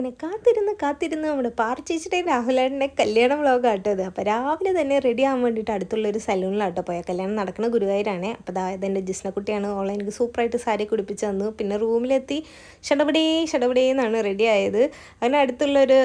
അങ്ങനെ കാത്തിരുന്ന് കാത്തിരുന്ന് നമ്മുടെ പാർച്ചേച്ചിയുടെയും രാഹുലേട്ടന്റെ കല്യാണ വ്ളോഗാട്ടോ ഇത് അപ്പോൾ രാവിലെ തന്നെ റെഡി ആവാൻ വേണ്ടിയിട്ട് അടുത്തുള്ള ഒരു സലൂണിലാട്ടോ പോയ. കല്യാണം നടക്കുന്ന ഗുരുവായൂരാണ്. അപ്പോൾ അതായത് എന്റെ ജിസ്നക്കുട്ടിയാണ്. ഓളെ എനിക്ക് സൂപ്പറായിട്ട് സാരി കുടിപ്പിച്ച് തന്നു. പിന്നെ റൂമിലെത്തി. ഷടപടേ ഷടപടേ എന്നാണ് റെഡി ആയത്. അങ്ങനെ അടുത്തുള്ളൊരു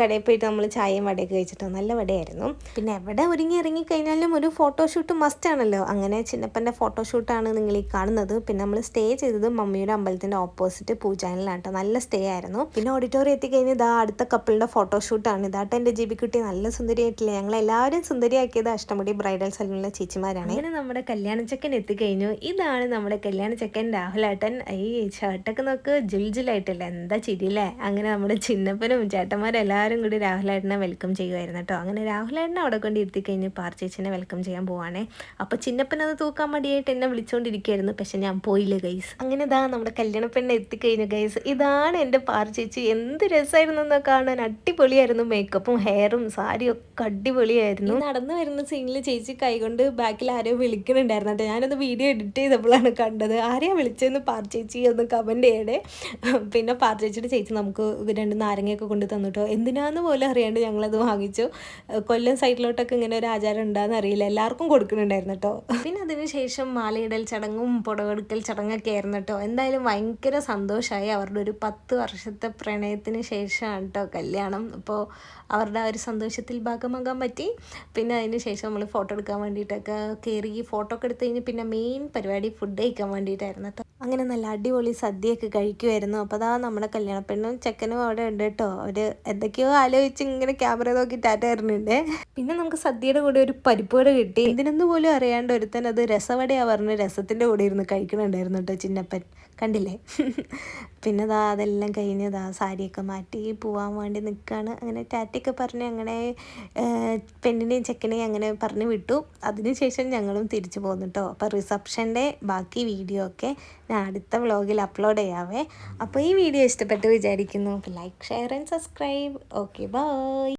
കടയിൽ പോയിട്ട് നമ്മൾ ചായയും വടയൊക്കെ കഴിച്ചിട്ട് നല്ല വടയായിരുന്നു. പിന്നെ എവിടെ ഒരുങ്ങി ഇറങ്ങി കഴിഞ്ഞാലും ഒരു ഫോട്ടോഷൂട്ട് മസ്റ്റ് ആണല്ലോ. അങ്ങനെ ചിന്നപ്പന്റെ ഫോട്ടോഷൂട്ടാണ് നിങ്ങൾ ഈ കാണുന്നത്. പിന്നെ നമ്മൾ സ്റ്റേ ചെയ്തത് മമ്മിയുടെ അമ്പലത്തിന്റെ ഓപ്പോസിറ്റ് പൂജാനിലാണ് കേട്ടോ നല്ല സ്റ്റേ ആയിരുന്നു. പിന്നെ ഓഡിറ്റോറിയം എത്തിക്കഴിഞ്ഞ് ഇതാ അടുത്ത കപ്പിളിന്റെ ഫോട്ടോഷൂട്ടാണ് ഇതാട്ട് എന്റെ ജീവിക്കുട്ടി കുട്ടി നല്ല സുന്ദരിയായിട്ടില്ല? ഞങ്ങൾ എല്ലാവരും സുന്ദരിയാക്കിയത് അഷ്ടമുടി ബ്രൈഡൽ സലൂണിലെ ചേച്ചിമാരാണ്. അങ്ങനെ നമ്മുടെ കല്യാണ ചെക്കൻ എത്തിക്കഴിഞ്ഞു. ഇതാണ് നമ്മുടെ കല്യാണ ചെക്കൻ രാഹുലേട്ടൻ ഈ ചേട്ടക്ക് നോക്ക് ജിൽ ജിലായിട്ടില്ല എന്താ ചിരിയില്ലേ? അങ്ങനെ നമ്മുടെ ചിന്നപ്പനും ചേട്ടന്മാരും എല്ലാവരും കൂടി രാഹുലേട്ടനെ വെൽക്കം ചെയ്യുമായിരുന്നു കേട്ടോ അങ്ങനെ രാഹുലേട്ടനെ അവിടെ കൊണ്ട് ഇരുത്തിക്കഴിഞ്ഞ് പാർച്ചേച്ചിനെ വെൽക്കം ചെയ്യാൻ പോവാണേ. അപ്പോൾ ചിന്നപ്പൻ അത് തൂക്കാൻ മടിയായിട്ട് എന്നെ വിളിച്ചുകൊണ്ടിരിക്കുകയായിരുന്നു പക്ഷെ ഞാൻ പോയില്ല ഗൈസ് അങ്ങനെ ഇതാ നമ്മുടെ കല്യാണ പെണ്ണ് എത്തിക്കഴിഞ്ഞു ഗൈസ് ഇതാണ് എന്റെ പാർച്ചേച്ചി എന്ത് രസമായിരുന്നു എന്നൊക്കെ കാണാൻ. അടിപൊളിയായിരുന്നു മേക്കപ്പും ഹെയറും സാരിയും ഒക്കെ അടിപൊളിയായിരുന്നു. നടന്നു വരുന്ന സീനിൽ ചേച്ചി കൈകൊണ്ട് ബാക്കിൽ ആരെയോ വിളിക്കുന്നുണ്ടായിരുന്നു കേട്ടോ. ഞാനൊന്ന് വീഡിയോ എഡിറ്റ് ചെയ്തപ്പോഴാണ് കണ്ടത്. ആരെയാ വിളിച്ചതെന്ന് പാർ ചേച്ചി ഒന്ന് കമന്റ് ചെയ്യണേ. പിന്നെ പാർ ചേച്ചിയുടെ ചേച്ചി നമുക്ക് രണ്ട് നാരങ്ങയൊക്കെ കൊണ്ട് തന്നിട്ടോ എന്തിനാന്ന് പോലും അറിയാണ്ട് ഞങ്ങളത് വാങ്ങിച്ചു. കൊല്ലം സൈഡിലോട്ടൊക്കെ ഇങ്ങനെ ഒരു ആചാരം ഉണ്ടാകുന്ന അറിയില്ല. എല്ലാവർക്കും കൊടുക്കുന്നുണ്ടായിരുന്നു കേട്ടോ. പിന്നെ അതിന് ശേഷം മാലയിടൽ ചടങ്ങും പുടവെടുക്കൽ ചടങ്ങൊക്കെ ആയിരുന്നു കേട്ടോ. എന്തായാലും ഭയങ്കര സന്തോഷമായി അവരുടെ ഒരു പത്ത് വർഷത്തെ പ്രണയത്തിന് ശേഷമാണ് കേട്ടോ കല്യാണം. അപ്പോൾ അവരുടെ ആ ഒരു സന്തോഷത്തിൽ ഭാഗമാകാൻ പറ്റി. പിന്നെ അതിന് ശേഷം നമ്മൾ ഫോട്ടോ എടുക്കാൻ വേണ്ടിയിട്ടൊക്കെ കയറി ഫോട്ടോ ഒക്കെ എടുത്ത് കഴിഞ്ഞ് പിന്നെ മെയിൻ പരിപാടി ഫുഡ് കഴിക്കാൻ വേണ്ടിയിട്ടായിരുന്നു കേട്ടോ അങ്ങനെ നല്ല അടിപൊളി സദ്യയൊക്കെ കഴിക്കുമായിരുന്നു അപ്പോൾ അതാ നമ്മുടെ കല്യാണ പെണ്ണും ചെക്കനും അവിടെ ഉണ്ട് കേട്ടോ. അവർ എന്തൊക്കെയോ ആലോചിച്ച് ഇങ്ങനെ ക്യാമറ നോക്കി ടാറ്റ വരുന്നുണ്ട്. പിന്നെ നമുക്ക് സദ്യയുടെ കൂടെ ഒരു പരിപ്പുവട കിട്ടി. ഇതിനൊന്നും പോലും അറിയാണ്ട് ഒരുത്തൻ അത് രസവടയാ പറഞ്ഞ് രസത്തിന്റെ കൂടെ ഇരുന്ന് കഴിക്കണുണ്ടായിരുന്നു കേട്ടോ ചിന്നപ്പൻ. കണ്ടില്ലേ? പിന്നെ ദാ അതെല്ലാം കഴിഞ്ഞ് ദാ സാരിയൊക്കെ മാറ്റി പോവാൻ വേണ്ടി നിൽക്കുകയാണ് അങ്ങനെ ടാറ്റയൊക്കെ പറഞ്ഞ് അങ്ങനെ പെണ്ണിനെയും ചെക്കനെയും അങ്ങനെ പറഞ്ഞ് വിട്ടു. അതിനുശേഷം ഞങ്ങളും തിരിച്ചു പോന്നു കേട്ടോ. അപ്പോൾ റിസപ്ഷന്റെ ബാക്കി വീഡിയോ ഒക്കെ ഞാൻ അടുത്ത വ്ളോഗിൽ അപ്ലോഡ് ചെയ്യാവേ. അപ്പോൾ ഈ വീഡിയോ ഇഷ്ടപ്പെട്ട് വിചാരിക്കുന്നു. Like share and subscribe okay bye